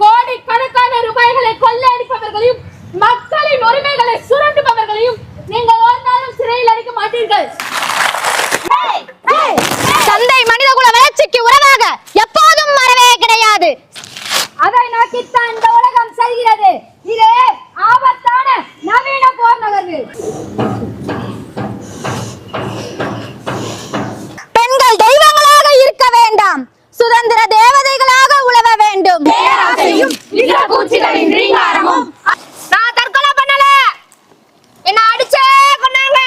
கோடிக்கணக்கான ரூபாய்களை கொள்ளையடிப்பவர்களையும் மக்களின் உரிமைகளை சுரண்டுபவர்களையும் நீங்கள் ஒரு நாளும் சிறையில் அடைக்க மாட்டீர்கள். தந்தை மனிதகுல வளர்ச்சிக்கு உறவாக எப்போதும் மறவே கிடையாது. அதை நோக்கித்தான் இந்த உலகம் செல்கிறது. இது ஆபத்தான நவீன போர் நகர்வு. பெண்கள் தெய்வங்களாக இருக்க வேண்டாம். சுதந்திர உழவ வேண்டும். பூச்சிகளின் ரீங்காரமும். நான் தற்கொலை பண்ணல. என்ன அடிச்சே கொண்டாங்க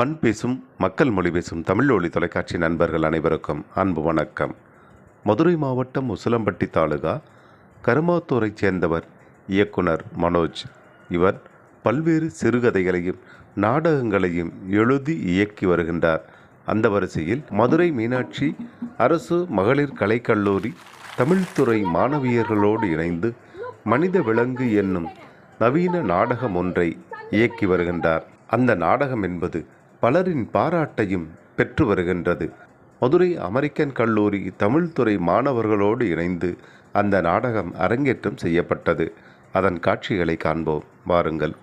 மண் பேசும் மக்கள் மொழி பேசும் தமிழ் ஒளி தொலைக்காட்சி நண்பர்கள் அனைவருக்கும் அன்பு வணக்கம். மதுரை மாவட்டம் உசிலம்பட்டி தாலுகா கருமாத்தூரைச் சேர்ந்தவர் இயக்குனர் மனோஜ். இவர் பல்வேறு சிறுகதைகளையும் நாடகங்களையும் எழுதி இயக்கி வருகின்றார். அந்த வரிசையில் மதுரை மீனாட்சி அரசு மகளிர் கலைக்கல்லூரி தமிழ்துறை மாணவியர்களோடு இணைந்து மனித விலங்கு என்னும் நவீன நாடகம் ஒன்றை இயக்கி வருகின்றார். அந்த நாடகம் என்பது பலரின் பாராட்டையும் பெற்று வருகின்றது. மதுரை அமெரிக்கன் கல்லூரி தமிழ்துறை மாணவர்களோடு இணைந்து அந்த நாடகம் அரங்கேற்றம் செய்யப்பட்டது. அதன் காட்சிகளை காண்போம். வாருங்கள்.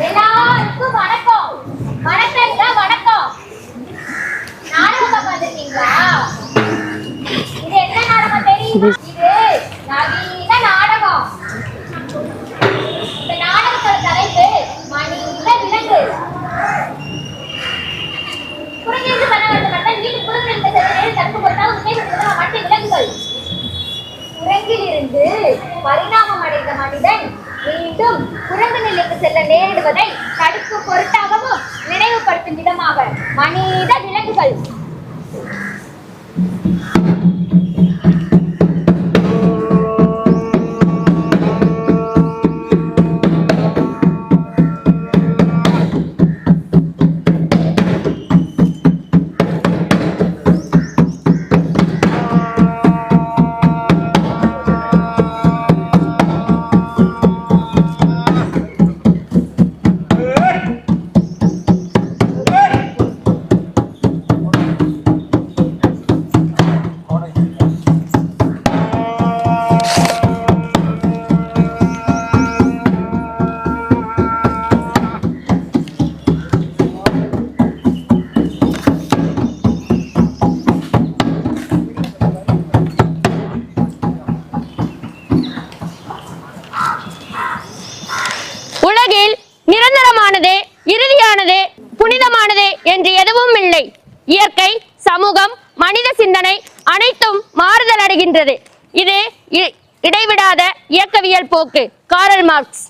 எல்லாருக்கும் வணக்கம். வணக்கங்க வணக்கம். நாடகம் பார்த்துருக்கீங்களா? இது என்ன நாடகம் தெரியுமா? இது நவீன நாடகம். இந்த நாடகத்தோட தலைப்பு மனித விலங்கு. குறைஞ்சது பண்ண வேண்டும் மட்டும் வீட்டு குறுநிலை தப்பு தடுப்பு உண்மை பெற்றதாக மற்ற விலங்குகள். உலகிலிருந்து பரிணாமம் அடைந்த மனிதன் மீண்டும் குரங்கு நிலைக்கு செல்ல நேரிடுவதை தடுப்பு பொருட்டாகவும் நினைவுபடுத்தும் விதமாக மனித விலங்குகள் ओके कारल मार्क्स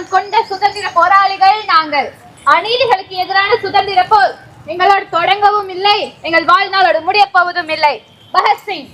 மனம் கொண்ட சுதந்திர போராளிகள் நாங்கள். அநீதிகளுக்கு எதிரான சுதந்திர போர். எங்களோடு தொடங்கவும் இல்லை. எங்கள் வாழ்நாளோடு முடிய போவதும் இல்லை. பகத்சிங்.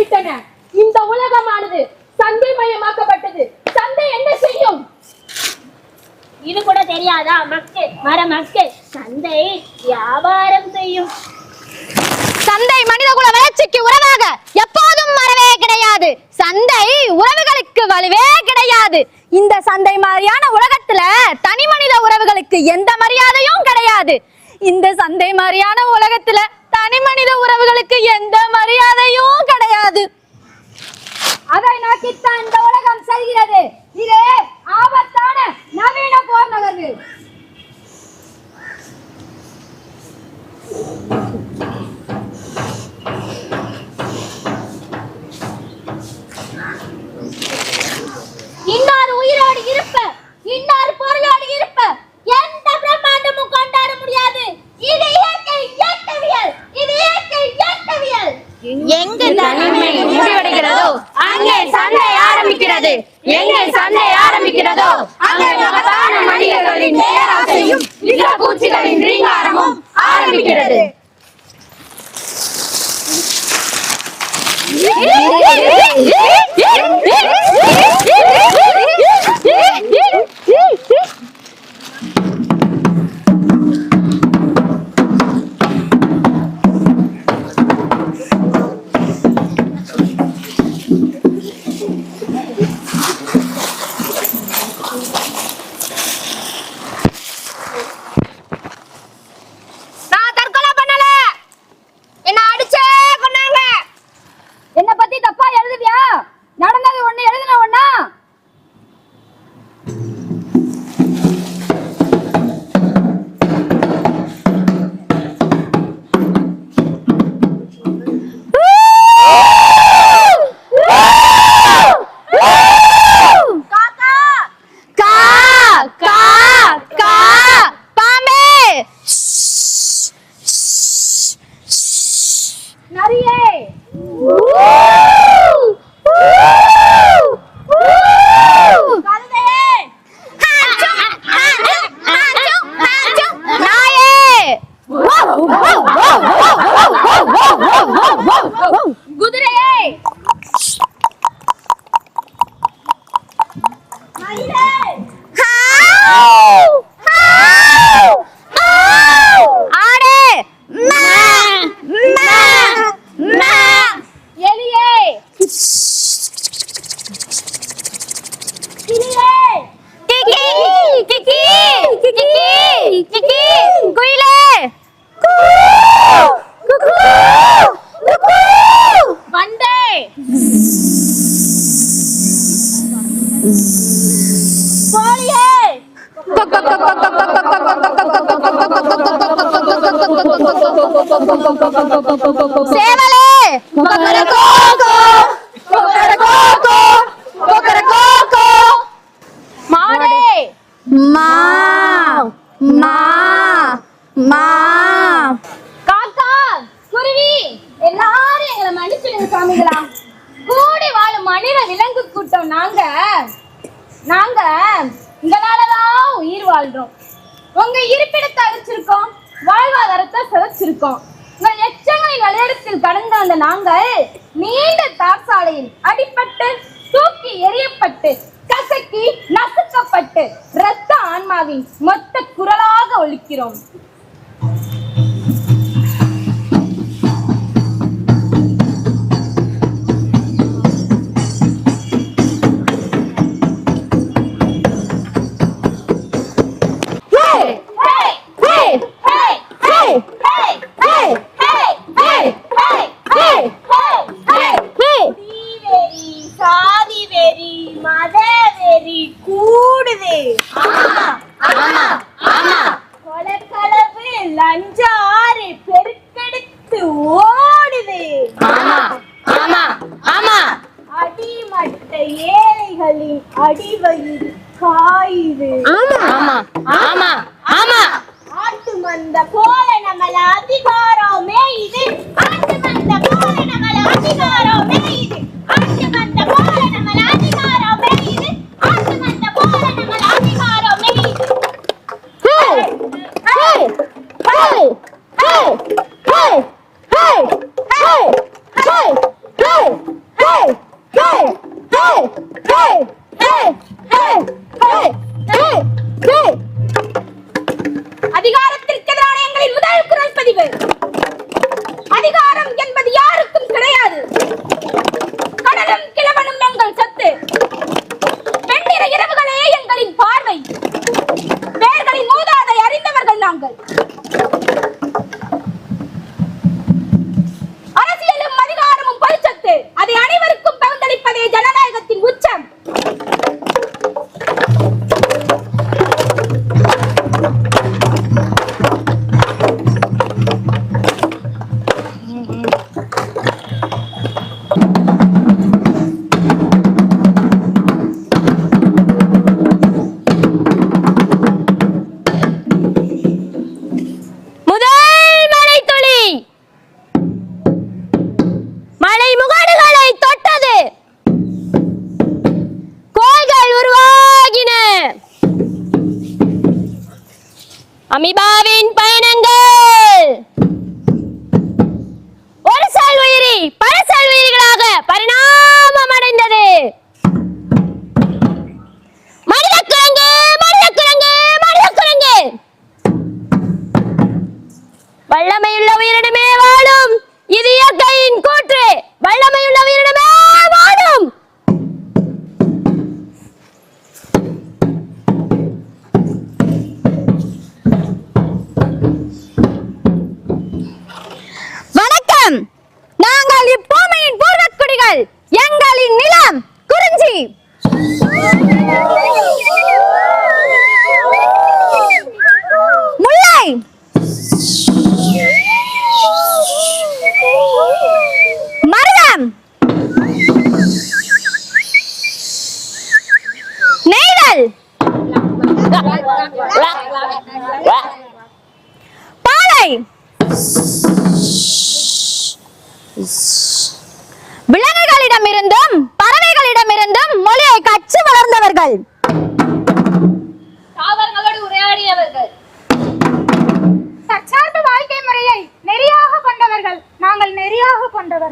வருகின்றன இந்த உலகமானது சந்தை மயமாக்கப்பட்டது சந்தை என்ன செய்யும்? இது கூட தெரியாதா மக்கள்? மர மக்கள் சந்தை வியாபாரம் செய்யும். சந்தை மனிதகுல வளர்ச்சிக்கு உறவாக எப்போதும் மறவே கிடையாது. சந்தை உறவுகளுக்கு வலுவே கிடையாது. இந்த சந்தை மாதிரியான உலகத்துல தனி மனித உறவுகளுக்கு எந்த மரியாதையும் கிடையாது. இந்த சந்தை மாதிரியான உலகத்துல தனி மனித உறவுகளுக்கு எந்த மரியாதையும் கிடையாது. அதை நோக்கித்தான் இந்த உலகம் செல்கிறது. இது ஆபத்தான நவீன போர் நகர்வு. Z எச்சங்களின் கடந்த அந்த நாங்கள் நீண்ட தார்சாலையில் அடிபட்டு தூக்கி எரியப்பட்டு கசக்கி நசுக்கப்பட்டு இரத்த ஆன்மாவின் மொத்த குரலாக ஒலிக்கிறோம். பெருக்கெடுத்து ஓடுது. அடிமட்ட ஏழைகளின் அடிவயிறு காயுது. ஆட்டு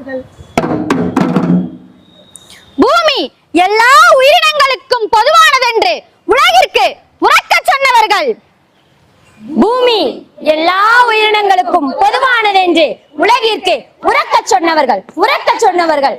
விலங்குகள் பூமி எல்லா உயிரினங்களுக்கும் பொதுவானதென்று உலகிற்கு உறக்க சொன்னவர்கள். பூமி எல்லா உயிரினங்களுக்கும் பொதுவானதென்று உலகிற்கு உறக்க சொன்னவர்கள். உறக்க சொன்னவர்கள்.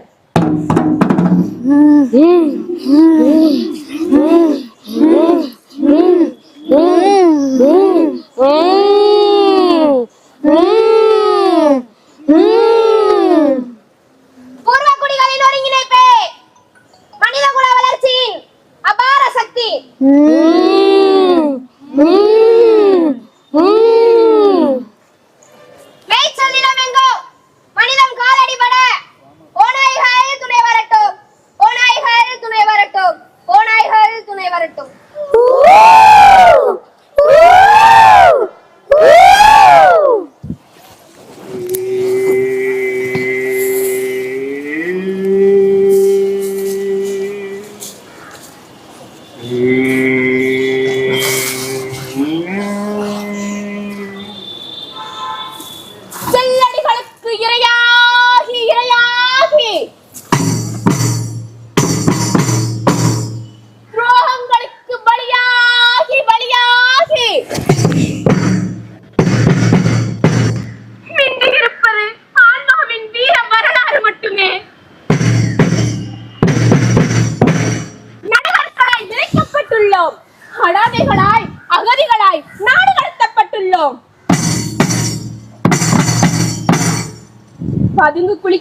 அங்கே குளி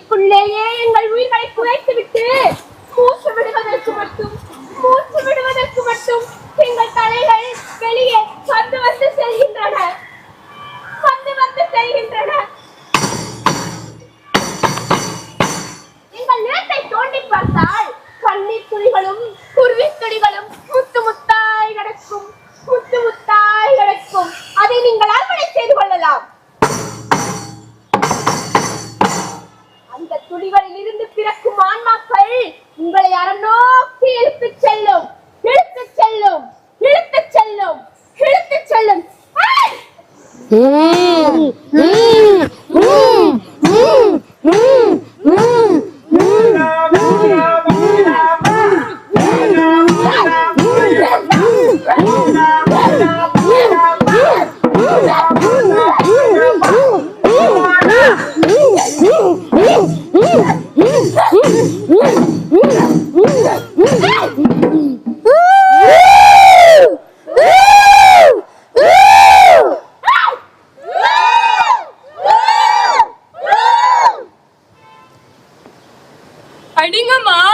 你干嘛？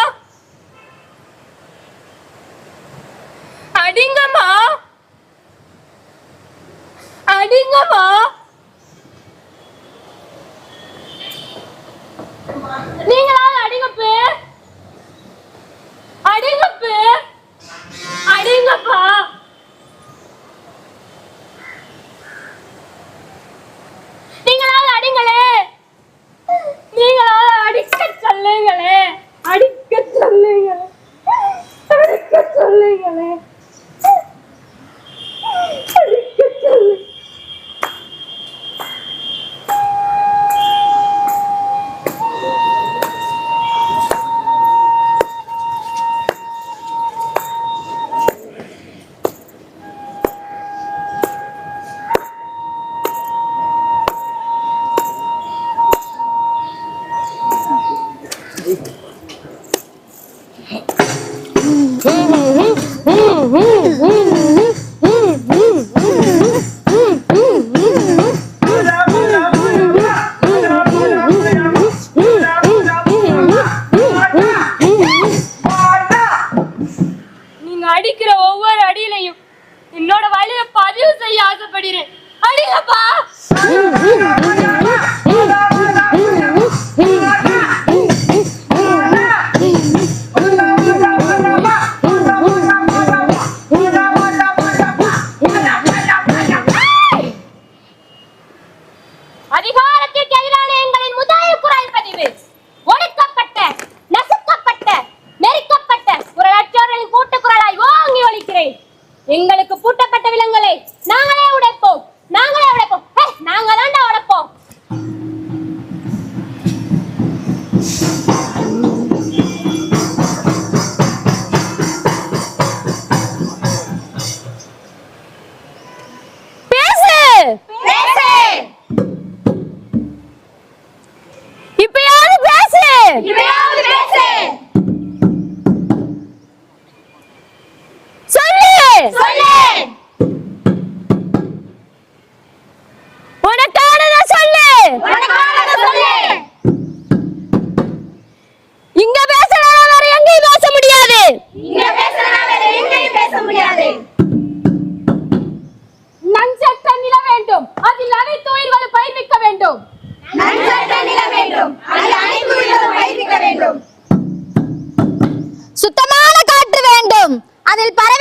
ஆசைப்படுறேன் செய்ய அடிங்கப்பா!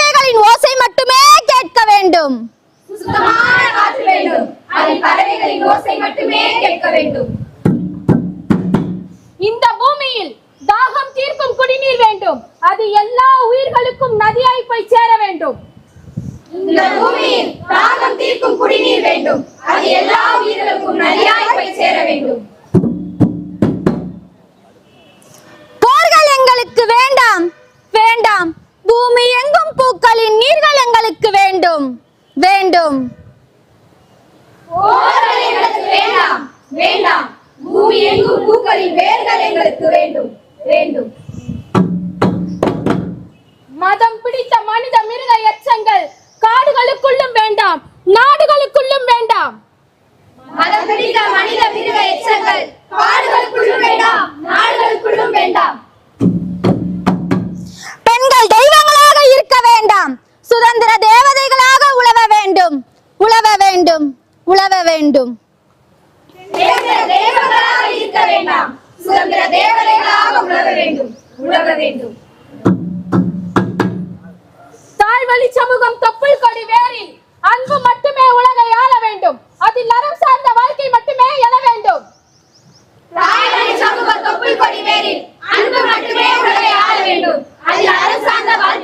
பறவைகளின் ஓசை மட்டுமே கேட்க வேண்டும். சுத்தமான காற்று வேண்டும். அதில் பறவைகளின் ஓசை மட்டுமே கேட்க வேண்டும். இந்த பூமியில் தாகம் தீர்க்கும் குடிநீர் வேண்டும். அது எல்லா உயிர்களுக்கும் நதியாய் போய் சேர வேண்டும். இந்த பூமியில் தாகம் தீர்க்கும் குடிநீர் வேண்டும். அது எல்லா உயிர்களுக்கும் நதியாய் போய் சேர வேண்டும். போர்கள் எங்களுக்கு வேண்டாம். வேண்டாம். பூமி எங்கும் பூக்களின் நீர்கள் எங்களுக்கு வேண்டும். வேண்டும். வேண்டாம். வேண்டாம். பூமி எங்கும் பூக்களின் வேர்கள் எங்களுக்கு வேண்டும். வேண்டும். மதம் பிடித்த மனித மிருக எச்சங்கள் காடுகளுக்குள்ளும் வேண்டாம். நாடுகளுக்குள்ளும் வேண்டாம். மதம் பிடித்த மனித மிருக எச்சங்கள் காடுகளுக்குள்ளும் வேண்டாம். நாடுகளுக்குள்ளும் வேண்டாம். சுதந்திர தேவதைகளாக உழவ வேண்டும். உழவ வேண்டும். உழவ வேண்டும். சுதந்திர தேவர்களாக இருக்க வேண்டாம். சுதந்திர தேவதைகளாக உழவ வேண்டும். உழவ வேண்டும். தாய்வழி சமூகம் தொப்புள் கொடி வேரில் அன்பு மட்டுமே உலகை ஆள வேண்டும். அதில் நரம் சார்ந்த வாழ்க்கை மட்டுமே எழ வேண்டும். தாய்மொழி சமூக தொப்புள் கொடி வேரில் அன்பு மட்டுமே உலகை ஆள வேண்டும். அதில் அரசாங்க வாழ்க்கை